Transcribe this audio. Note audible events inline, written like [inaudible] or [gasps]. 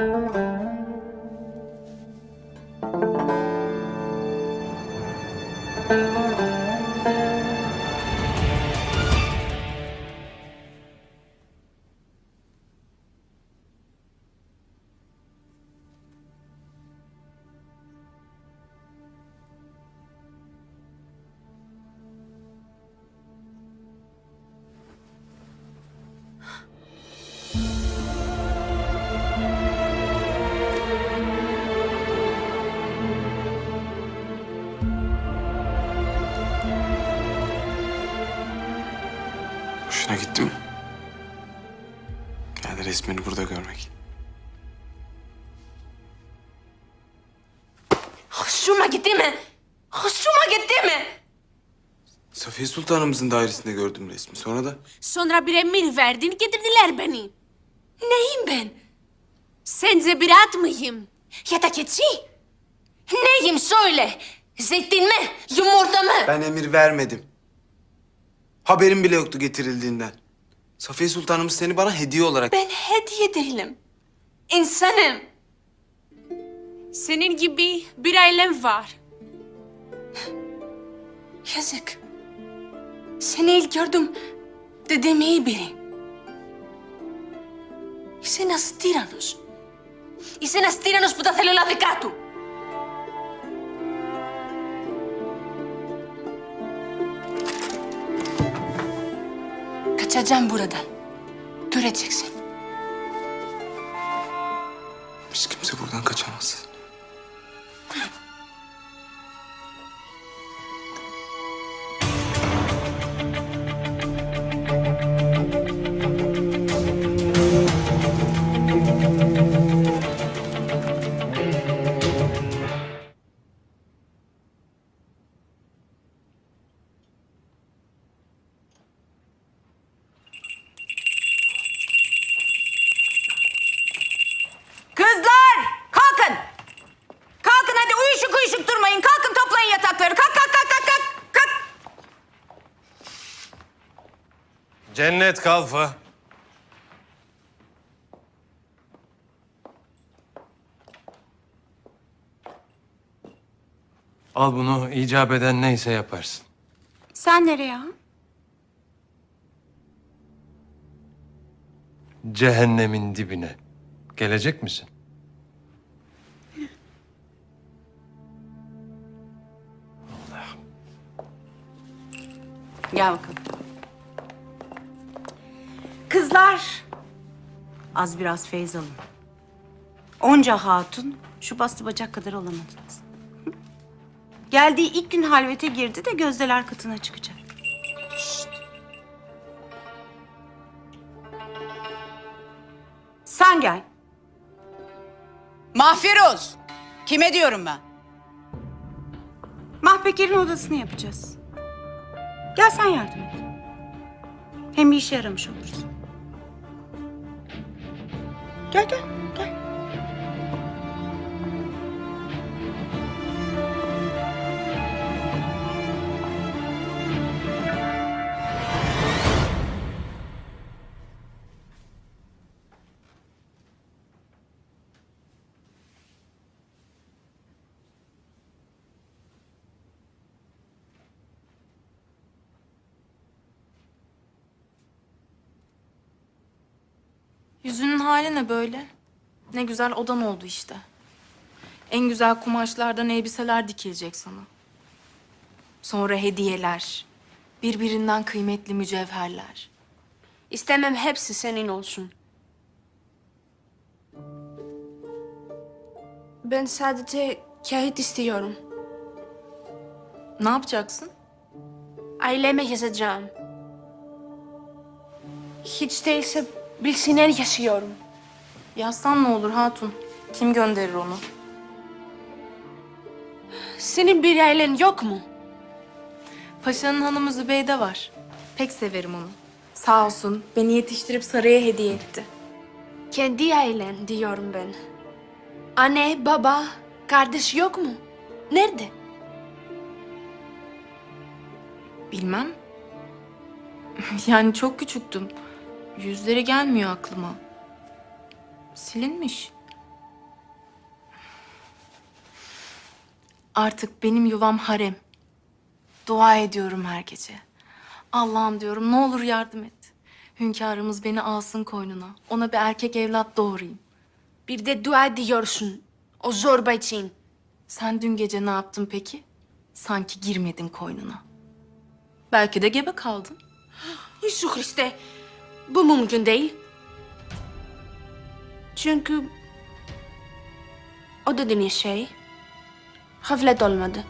thank you. Hoşuna gitti mi? Yani resmini burada görmek. Hoşuma gitti mi? Hoşuma gitti mi? Safiye Sultanımızın dairesinde gördüm resmi. Sonra da Sonra bir emir verdin getirdiler beni. Neyim ben? Sence bir at mıyım? Ya da keçi? Neyim söyle? Zeytin mi? Yumurta mı? ben emir vermedim. Haberim bile yoktu getirildiğinden. Safiye Sultanımız seni bana hediye olarak... Ben hediye değilim. İnsanım. Senin gibi bir ailem var. Yazık. Seni ilk gördüm. Dedim iyi biri. Είσαι ένας τύρανος. Είσαι ένας τύρανος που τα θέλει όλα δικά του. Kaçacağım buradan. Göreceksin. Hiç kimse buradan kaçamaz. Cennet kalfa. Al bunu icap eden neyse yaparsın. Sen nereye ha? Cehennemin dibine. Gelecek misin? Gel bakalım. Kızlar. Az biraz feyz alın. Onca hatun şu bastı bacak kadar olamadınız. Hı? Geldiği ilk gün halvete girdi de gözdeler katına çıkacak. Sen gel. Mahfiroz. Kime diyorum ben? Mahpeker'in odasını yapacağız. Gel sen yardım et. Hem bir işe yaramış oluruz. Gel gel gel. Yüzünün hali ne böyle? Ne güzel odan oldu işte. En güzel kumaşlardan elbiseler dikilecek sana. Sonra hediyeler. Birbirinden kıymetli mücevherler. İstemem hepsi senin olsun. Ben sadece kağıt istiyorum. Ne yapacaksın? Aileme yazacağım. Hiç değilse bilsinler yaşıyorum. Yazsan ne olur hatun? Kim gönderir onu? Senin bir ailen yok mu? Paşanın hanımı Zübeyde var. Pek severim onu. Sağ olsun beni yetiştirip saraya hediye etti. Kendi ailen diyorum ben. Anne, baba, kardeş yok mu? Nerede? Bilmem. [laughs] Yani çok küçüktüm. Yüzleri gelmiyor aklıma. Silinmiş. Artık benim yuvam harem. Dua ediyorum her gece. Allah'ım diyorum ne olur yardım et. Hünkârımız beni alsın koynuna. Ona bir erkek evlat doğurayım. Bir de dua ediyorsun. O zorba için. Sen dün gece ne yaptın peki? Sanki girmedin koynuna. Belki de gebe kaldın. [gasps] Yusuf Christe bu mümkün değil. Çünkü o dediğin şey havlet olmadı.